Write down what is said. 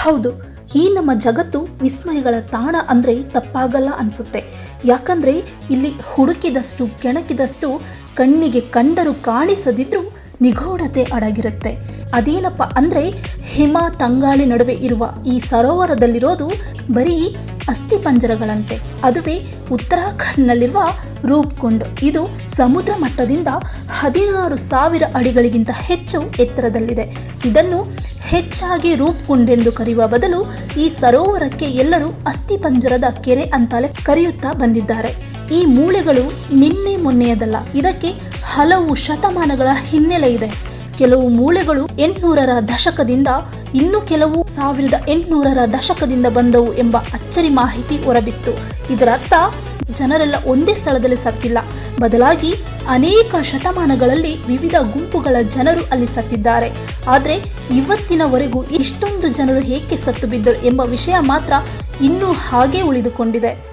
ಹೌದು, ಈ ನಮ್ಮ ಜಗತ್ತು ವಿಸ್ಮಯಗಳ ತಾಣ ಅಂದರೆ ತಪ್ಪಾಗಲ್ಲ ಅನಿಸುತ್ತೆ. ಯಾಕಂದರೆ ಇಲ್ಲಿ ಹುಡುಕಿದಷ್ಟು, ಕೆಣಕಿದಷ್ಟು, ಕಣ್ಣಿಗೆ ಕಂಡರು ಕಾಣಿಸದಿದ್ರೂ ನಿಗೂಢತೆ ಅಡಗಿರುತ್ತೆ. ಅದೇನಪ್ಪ ಅಂದರೆ ಹಿಮ, ತಂಗಾಳಿ ನಡುವೆ ಇರುವ ಈ ಸರೋವರದಲ್ಲಿರೋದು ಬರೀ ಅಸ್ಥಿಪಂಜರಗಳಂತೆ ಅದುವೇ ಉತ್ತರಾಖಂಡ್ನಲ್ಲಿರುವ ರೂಪ್ಕುಂಡ್. ಇದು ಸಮುದ್ರ ಮಟ್ಟದಿಂದ ಹದಿನಾರು ಸಾವಿರ ಅಡಿಗಳಿಗಿಂತ ಹೆಚ್ಚು ಎತ್ತರದಲ್ಲಿದೆ. ಇದನ್ನು ಹೆಚ್ಚಾಗಿ ರೂಪ್ಕುಂಡ್ ಎಂದು ಕರೆಯುವ ಬದಲು ಈ ಸರೋವರಕ್ಕೆ ಎಲ್ಲರೂ ಅಸ್ಥಿಪಂಜರದ ಕೆರೆ ಅಂತಲೇ ಕರೆಯುತ್ತಾ ಬಂದಿದ್ದಾರೆ. ಈ ಮೂಳೆಗಳು ನಿನ್ನೆ ಮೊನ್ನೆಯದಲ್ಲ, ಇದಕ್ಕೆ ಹಲವು ಶತಮಾನಗಳ ಹಿನ್ನೆಲೆ ಇದೆ. ಕೆಲವು ಮೂಳೆಗಳು ಎಂಟುನೂರರ ದಶಕದಿಂದ ಇನ್ನು ಕೆಲವು ಸಾವಿರದ ಎಂಟುನೂರರ ದಶಕದಿಂದ ಬಂದವು ಎಂಬ ಅಚ್ಚರಿ ಮಾಹಿತಿ ಹೊರಬಿತ್ತು. ಇದರರ್ಥ, ಜನರೆಲ್ಲ ಒಂದೇ ಸ್ಥಳದಲ್ಲಿ ಸತ್ತಿಲ್ಲ. ಬದಲಾಗಿ, ಅನೇಕ ಶತಮಾನಗಳಲ್ಲಿ ವಿವಿಧ ಗುಂಪುಗಳ ಜನರು ಅಲ್ಲಿ ಸತ್ತಿದ್ದಾರೆ. ಆದರೆ, ಇವತ್ತಿನವರೆಗೂ ಇಷ್ಟೊಂದು ಜನರು ಏಕೆ ಸತ್ತು ಬಿದ್ದರು ಎಂಬ ವಿಷಯ ಮಾತ್ರ ಇನ್ನೂ ಹಾಗೇ ಉಳಿದುಕೊಂಡಿದೆ.